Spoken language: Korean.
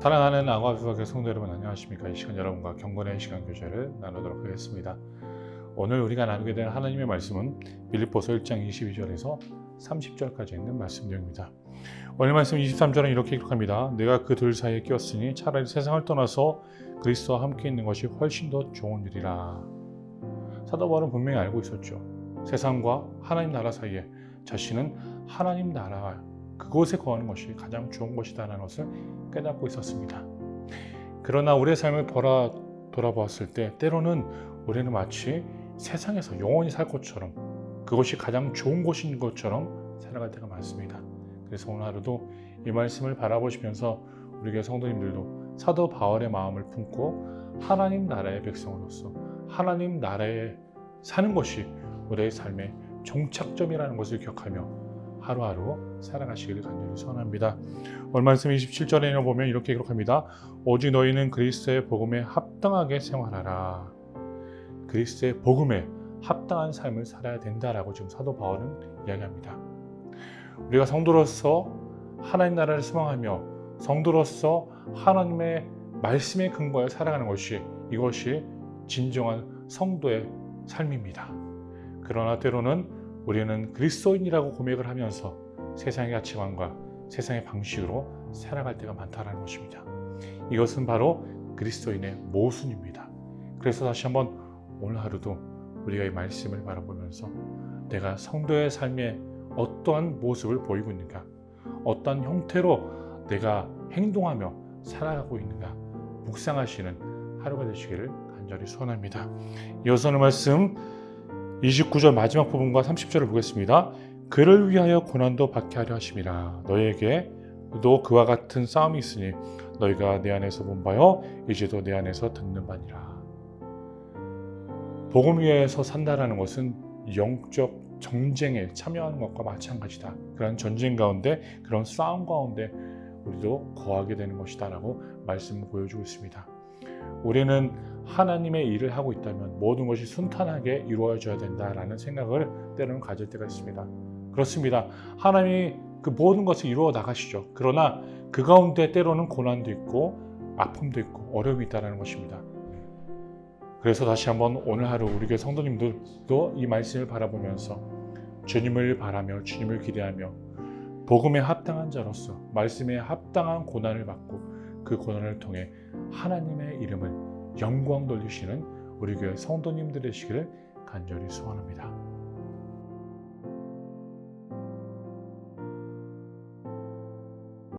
사랑하는 아가수학의 성도 여러분 안녕하십니까? 이 시간 여러분과 경건의 시간 교제를 나누도록 하겠습니다. 오늘 우리가 나누게 될 하나님의 말씀은 빌립보서 1장 22절에서 30절까지 있는 말씀 내용입니다. 오늘 말씀 23절은 이렇게 기록합니다. 내가 그 둘 사이에 끼었으니 차라리 세상을 떠나서 그리스도와 함께 있는 것이 훨씬 더 좋은 일이라. 사도 바울은 분명히 알고 있었죠. 세상과 하나님 나라 사이에 자신은 하나님 나라 그곳에 거하는 것이 가장 좋은 것이다라는 것을 깨닫고 있었습니다. 그러나 우리의 삶을 돌아, 돌아보았을 때 때로는 우리는 마치 세상에서 영원히 살 것처럼 그것이 가장 좋은 곳인 것처럼 살아갈 때가 많습니다. 그래서 오늘 하루도 이 말씀을 바라보시면서 우리 교회 성도님들도 사도 바울의 마음을 품고 하나님 나라의 백성으로서 하나님 나라에 사는 것이 우리의 삶의 종착점이라는 것을 기억하며 하루하루 살아가시기를 간절히 소원합니다. 오늘 말씀 27절에 보면 이렇게 기록합니다. 오직 너희는 그리스도의 복음에 합당하게 생활하라. 그리스도의 복음에 합당한 삶을 살아야 된다라고 지금 사도 바울은 이야기합니다. 우리가 성도로서 하나님 나라를 소망하며 성도로서 하나님의 말씀에 근거해 살아가는 것이 이것이 진정한 성도의 삶입니다. 그러나 때로는 우리는 그리스도인이라고 고백을 하면서 세상의 가치관과 세상의 방식으로 살아갈 때가 많다는 것입니다. 이것은 바로 그리스도인의 모순입니다. 그래서 다시 한번 오늘 하루도 우리가 이 말씀을 바라보면서 내가 성도의 삶에 어떠한 모습을 보이고 있는가, 어떤 형태로 내가 행동하며 살아가고 있는가 묵상하시는 하루가 되시기를 간절히 소원합니다. 이어서는 말씀 29절 마지막 부분과 30절을 보겠습니다. 그를 위하여 고난도 받게 하려 하심이라 너에게 도 그와 같은 싸움이 있으니 너희가 내 안에서 본 바요 이제도 내 안에서 듣는 바니라. 복음 위에서 산다라는 것은 영적 정쟁에 참여하는 것과 마찬가지다. 그런 전쟁 가운데 그런 싸움 가운데 우리도 거하게 되는 것이다라고 말씀을 보여주고 있습니다. 우리는 하나님의 일을 하고 있다면 모든 것이 순탄하게 이루어져야 된다라는 생각을 때로는 가질 때가 있습니다. 그렇습니다. 하나님이 그 모든 것을 이루어 나가시죠. 그러나 그 가운데 때로는 고난도 있고 아픔도 있고 어려움이 있다는 것입니다. 그래서 다시 한번 오늘 하루 우리 교회 성도님들도 이 말씀을 바라보면서 주님을 바라며 주님을 기대하며 복음에 합당한 자로서 말씀에 합당한 고난을 받고 그 고난을 통해 하나님의 이름을 영광 돌리시는 우리 교회 성도님들 되시기를 간절히 소원합니다.